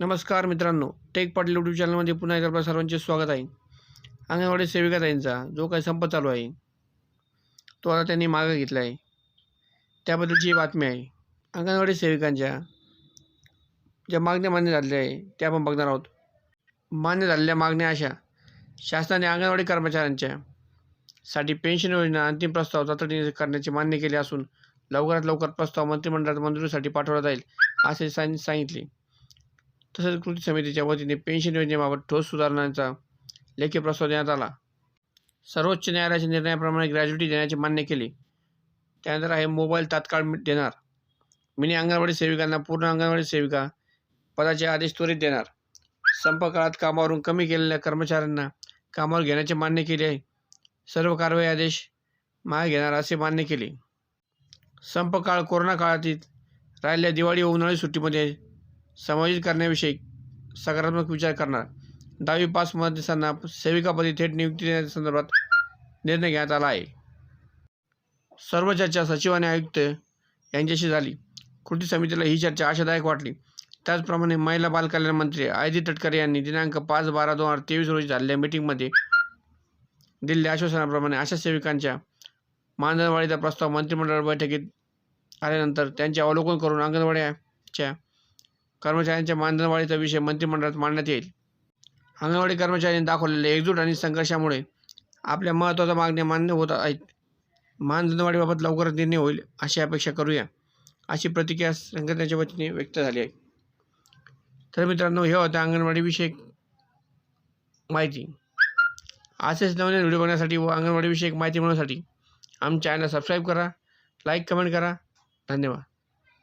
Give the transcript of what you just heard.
नमस्कार मित्रांनो take Patil YouTube चॅनलमध्ये पुन्हा एकदा आपल्या सर्वांचे स्वागत आहे. अंगणवाडी सेविका ताईंचा जो काही संप चालू आहे तो आता त्यांनी मागं घेतला आहे. त्याबद्दलची बातमी आहे. अंगणवाडी सेविकांच्या ज्या मागण्या मान्य झालेल्या आहे त्या आपण बघणार आहोत. मान्य झालेल्या मागण्या अशा शासनाने अंगणवाडी कर्मचाऱ्यांच्या साठी पेन्शन योजना अंतिम प्रस्ताव तातडीने करण्याचे मान्य केले असून लवकरात लवकर प्रस्ताव मंत्रिमंडळात मंजुरीसाठी पाठवला जाईल असे सांग सांगितले. तसेच कृती समितीच्या वतीने पेन्शन योजनेबाबत ठोस सुधारणांचा लेखी प्रस्ताव देण्यात आला. सर्वोच्च न्यायालयाच्या निर्णयाप्रमाणे ग्रॅज्युटी देण्याचे मान्य केले. त्यानंतर आहे मोबाईल तात्काळ देणार. मिनी अंगणवाडी सेविकांना पूर्ण अंगणवाडी सेविका पदाचे आदेश त्वरित देणार. संप काळात कामावरून कमी केलेल्या कर्मचाऱ्यांना कामावर घेण्याचे मान्य केले आहे. सर्व कारवाई आदेश मागे घेणार असे मान्य केले. संप काळ कोरोना काळातील राहिलेल्या दिवाळी व उन्हाळी सुट्टीमध्ये समायोजित करण्याविषयी सकारात्मक विचार करणार. दहावी पास मदतीसांना सेविकापदी थेट नियुक्ती देण्यासंदर्भात संदर्भात निर्णय घेण्यात आला आहे. सर्व चर्चा सचिव आणि आयुक्त यांच्याशी झाली. कृती समितीला ही चर्चा आशादायक वाटली. त्याचप्रमाणे महिला बालकल्याण मंत्री आयदी तटकरे यांनी दिनांक पाच बारा दोन हजार तेवीस रोजी झालेल्या मीटिंगमध्ये दिलेल्या आश्वासनाप्रमाणे आशा सेविकांच्या मानधनवाढीचा प्रस्ताव मंत्रिमंडळ बैठकीत आल्यानंतर त्यांचे अवलोकन करून अंगणवाड्याच्या कर्मचाऱ्यांच्या मानधनवाढीचा विषय मंत्रिमंडळात मांडण्यात येईल. अंगणवाडी कर्मचाऱ्यांनी दाखवलेले एकजूट आणि संघर्षामुळे आपल्या महत्त्वाच्या मागण्या मान्य होत आहेत. मानधनवाढीबाबत लवकरच निर्णय होईल अशी अपेक्षा करूया अशी प्रतिक्रिया संघटनेच्या वतीने व्यक्त झाली आहे. तर मित्रांनो हे होतं अंगणवाडीविषयक माहिती. असेच नवीन व्हिडिओ बघण्यासाठी व अंगणवाडीविषयक माहिती मिळवण्यासाठी आमच्या चॅनल सबस्क्राईब करा लाईक कमेंट करा. धन्यवाद.